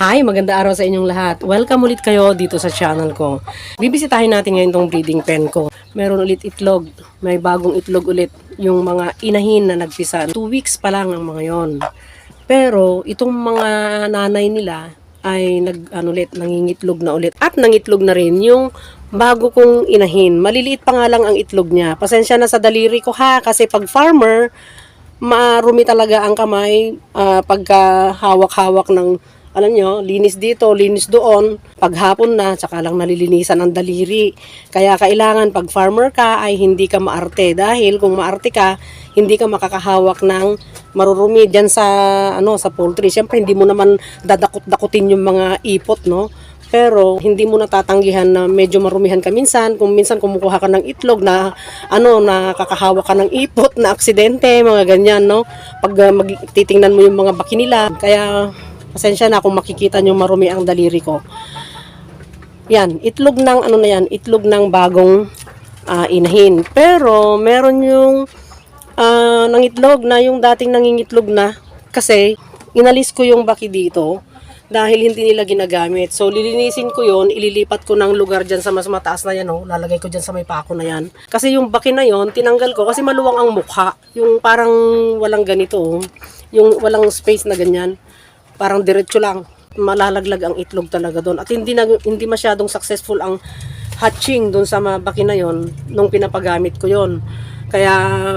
Hi, maganda araw sa inyong lahat. Welcome ulit kayo dito sa channel ko. Bibisitahin natin ngayon tong breeding pen ko. Meron ulit itlog. May bagong itlog ulit. Yung mga inahin na nagpisa. Two weeks pa lang ang mga yon. Pero itong mga nanay nila ay nag ano ulit nangingitlog na ulit at nangitlog na rin yung bago kong inahin. Maliliit pa nga lang ang itlog niya. Pasensya na sa daliri ko ha kasi pag farmer marumi talaga ang kamay ah, pagka hawak-hawak ng alam nyo, linis dito, linis doon. Paghapon na, tsaka lang nalilinisan ang daliri. Kaya kailangan pag farmer ka ay hindi ka maarte. Dahil kung maarte ka, hindi ka makakahawak ng marurumi dyan sa, ano, sa poultry. Siyempre, hindi mo naman dadakot-dakutin yung mga ipot, no? Pero hindi mo natatanggihan na medyo marumihan ka minsan. Kung minsan kumukuha ka ng itlog na ano nakakahawak ka ng ipot na aksidente, mga ganyan, no? Pag uh, titingnan mo yung mga baki nila. Kaya pasensya na kung makikita nyo marumi ang daliri ko. Yan, itlog ng ano na yan, itlog ng bagong ah, inahin. Pero meron yung ah, nangitlog na yung dating nangingitlog na kasi inalis ko yung baki dito dahil hindi nila ginagamit. So, lilinisin ko yon ililipat ko ng lugar dyan sa mas mataas na yan, oh. lalagay ko dyan sa may pako na yan. Kasi yung baki na yon tinanggal ko kasi maluwang ang mukha. Yung parang walang ganito, oh. yung walang space na ganyan. Parang diretso lang. Malalaglag ang itlog talaga doon. At hindi, na, hindi masyadong successful ang hatching doon sa mga baki na yon nung pinapagamit ko yon. Kaya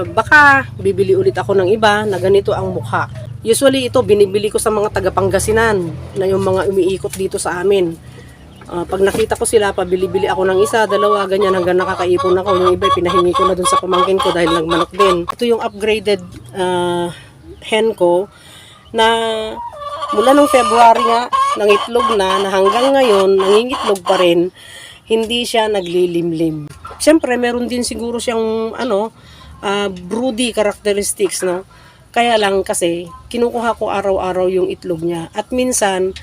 baka bibili ulit ako ng iba na ganito ang mukha. Usually ito binibili ko sa mga taga Pangasinan na yung mga umiikot dito sa amin. Ah, pag nakita ko sila, pabili-bili ako ng isa, dalawa, ganyan hanggang nakakaipon ako. Yung iba pinahingi ko na dun sa pamangkin ko dahil nagmanok din. Ito yung upgraded ah, hen ko na mula nung February nga, nangitlog na, na hanggang ngayon, nangingitlog pa rin, hindi siya naglilimlim. Siyempre, meron din siguro siyang, ano, ah, broody characteristics, no? Kaya lang kasi, kinukuha ko araw-araw yung itlog niya. At minsan,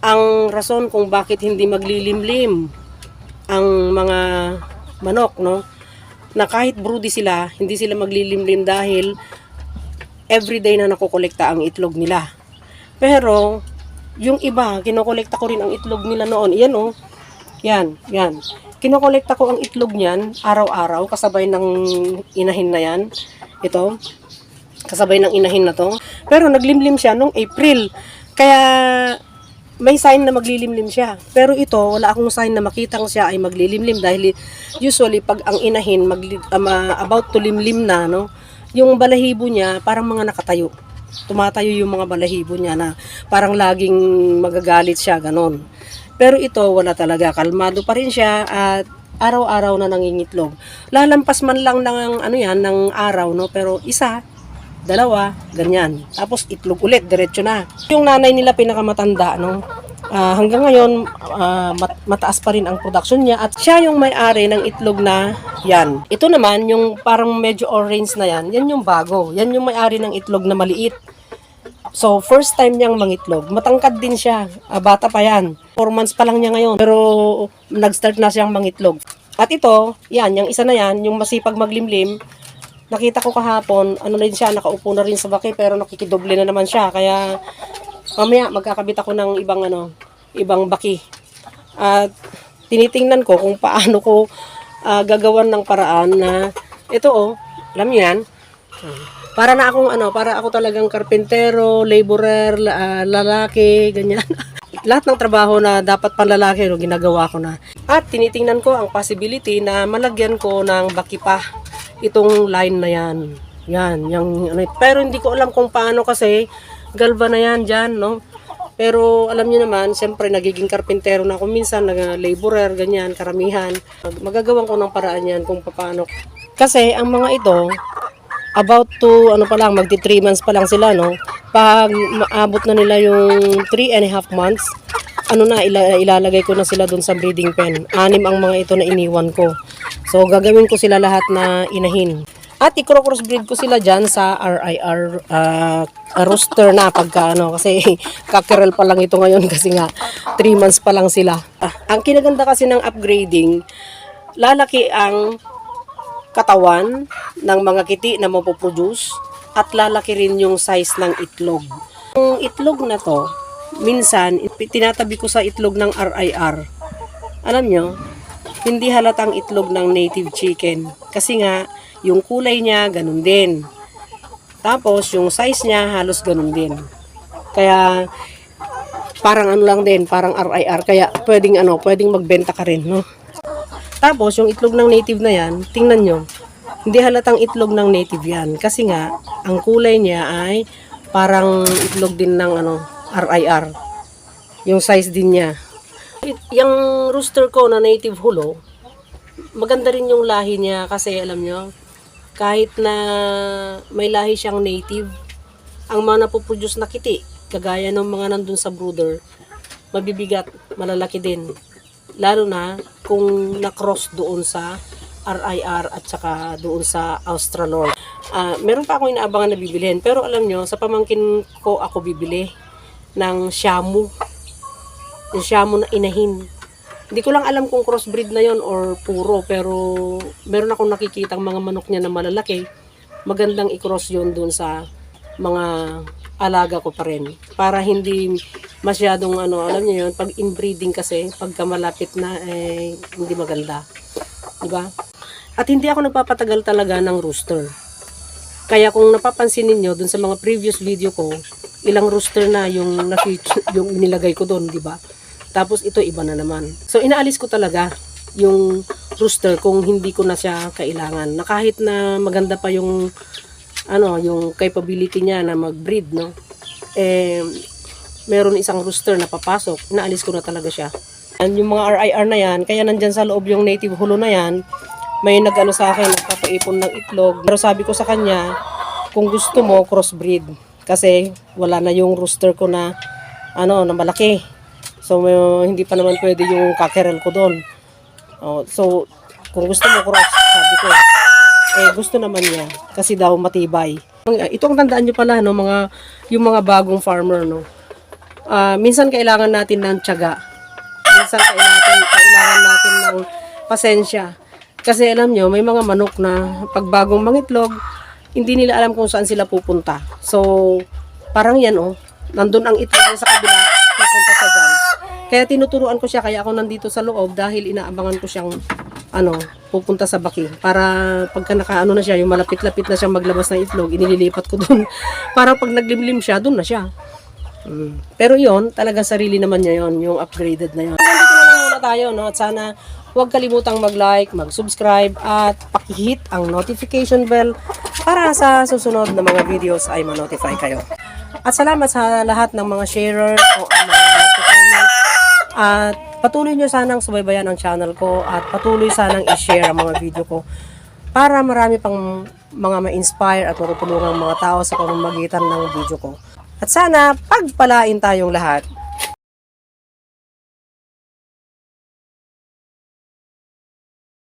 ang rason kung bakit hindi maglilimlim ang mga manok, no? Na kahit broody sila, hindi sila maglilimlim dahil everyday na nakokolekta ang itlog nila. Pero, yung iba, kinokolekta ko rin ang itlog nila noon. Yan oh. Yan, yan. Kinokolekta ko ang itlog niyan araw-araw kasabay ng inahin na yan. Ito. Kasabay ng inahin na to. Pero naglimlim siya nung April. Kaya may sign na maglilimlim siya. Pero ito, wala akong sign na makitang siya ay maglilimlim dahil usually pag ang inahin magli, um, ah, about to limlim na, no, yung balahibo niya parang mga nakatayo. Tumatayo yung mga balahibo niya na parang laging magagalit siya, ganon. Pero ito, wala talaga. Kalmado pa rin siya at araw-araw na nangingitlog. Lalampas man lang ng ano yan, ng araw, no? Pero isa, dalawa, ganyan. Tapos itlog ulit, diretso na. Yung nanay nila pinakamatanda, no? Ah, hanggang ngayon, ah, mat- mataas pa rin ang production niya at siya yung may-ari ng itlog na yan. Ito naman, yung parang medyo orange na yan, yan yung bago. Yan yung may-ari ng itlog na maliit. So, first time niyang mangitlog. Matangkad din siya. Ah, bata pa yan. 4 months pa lang niya ngayon. Pero, nag-start na siyang mangitlog. At ito, yan, yung isa na yan, yung masipag maglimlim, nakita ko kahapon, ano na rin siya, nakaupo na rin sa baki, pero nakikidoble na naman siya. Kaya, mamaya, magkakabit ako ng ibang, ano, ibang baki. At, tinitingnan ko kung paano ko ah, gagawan ng paraan na, ito oh, alam niyo yan, para na akong ano, para ako talagang karpentero, laborer, la- ah, lalaki, ganyan. Lahat ng trabaho na dapat panlalaki, no, ginagawa ko na. At tinitingnan ko ang possibility na malagyan ko ng baki pa itong line na yan. Yan, yung, ano, pero hindi ko alam kung paano kasi galva na yan dyan, no? Pero alam niyo naman, siyempre nagiging karpentero na ako minsan, nag laborer, ganyan, karamihan. Mag- Magagawan ko ng paraan yan kung paano. Kasi ang mga ito, about to ano pa lang magti 3 months pa lang sila no pag maabot na nila yung 3 and a half months ano na ila, ilalagay ko na sila doon sa breeding pen anim ang mga ito na iniwan ko so gagawin ko sila lahat na inahin at i-cross breed ko sila dyan sa RIR ah, rooster na pagka ano kasi kakerel pa lang ito ngayon kasi nga 3 months pa lang sila Ah, ang kinaganda kasi ng upgrading lalaki ang katawan ng mga kiti na mapoproduce at lalaki rin yung size ng itlog. Yung itlog na to, minsan, tinatabi ko sa itlog ng RIR. Alam nyo, hindi halatang itlog ng native chicken. Kasi nga, yung kulay niya, ganun din. Tapos, yung size niya, halos ganun din. Kaya, parang ano lang din, parang RIR. Kaya, pwedeng ano, pwedeng magbenta ka rin, no? Tapos, yung itlog ng native na yan, tingnan nyo, hindi halatang itlog ng native yan. Kasi nga, ang kulay niya ay parang itlog din ng ano, RIR. Yung size din niya. Yung rooster ko na native hulo, maganda rin yung lahi niya kasi alam nyo, kahit na may lahi siyang native, ang mga napoproduce na kiti, kagaya ng mga nandun sa brooder, mabibigat, malalaki din. Lalo na kung na-cross doon sa RIR at saka doon sa Australorp. Ah, meron pa akong inaabangan na bibilihin. Pero alam nyo, sa pamangkin ko ako bibili ng Shamu. Yung Shamu na inahin. Hindi ko lang alam kung crossbreed na yon or puro. Pero meron akong nakikita mga manok niya na malalaki. Magandang i-cross yon doon sa mga alaga ko pa rin. Para hindi masyadong ano, alam niyo yun, pag inbreeding kasi, pagka malapit na, eh, hindi maganda. Diba? At hindi ako nagpapatagal talaga ng rooster. Kaya kung napapansin ninyo dun sa mga previous video ko, ilang rooster na yung naki- yung inilagay ko doon, di ba? Tapos ito iba na naman. So inaalis ko talaga yung rooster kung hindi ko na siya kailangan. Na kahit na maganda pa yung ano, yung capability niya na mag-breed, no? Eh meron isang rooster na papasok, inaalis ko na talaga siya. And yung mga RIR na yan, kaya nandyan sa loob yung native hulo na yan, may nag-ano sa akin, nagpapaipon ng itlog. Pero sabi ko sa kanya, kung gusto mo, crossbreed. Kasi wala na yung rooster ko na, ano, na malaki. So, may- hindi pa naman pwede yung kakerel ko doon. Oh, so, kung gusto mo cross, sabi ko, eh, gusto naman niya. Kasi daw matibay. Ito ang tandaan nyo pala, no, mga, yung mga bagong farmer, no. Ah, minsan kailangan natin ng tiyaga. Minsan kailangan, kailangan natin ng pasensya. Kasi alam nyo, may mga manok na pag bagong mangitlog, hindi nila alam kung saan sila pupunta. So, parang yan oh, nandun ang itlog sa kabila, pupunta sa dyan. Kaya tinuturuan ko siya, kaya ako nandito sa loob dahil inaabangan ko siyang ano, pupunta sa baki. Para pagka nakaano na siya, yung malapit-lapit na siya maglabas ng itlog, inililipat ko dun. Para pag naglimlim siya, dun na siya. Mm. Pero yon talaga sarili naman niya yon yung upgraded na yon. Nandito na lang muna tayo, no? At sana huwag kalimutang mag-like, mag-subscribe, at pakihit ang notification bell para sa susunod na mga videos ay ma-notify kayo. At salamat sa lahat ng mga sharer o ang mga. At patuloy nyo sanang subaybayan ang channel ko at patuloy sanang i-share ang mga video ko para marami pang mga ma-inspire at matutulungan mga tao sa pamamagitan ng video ko. At sana pagpalain tayong lahat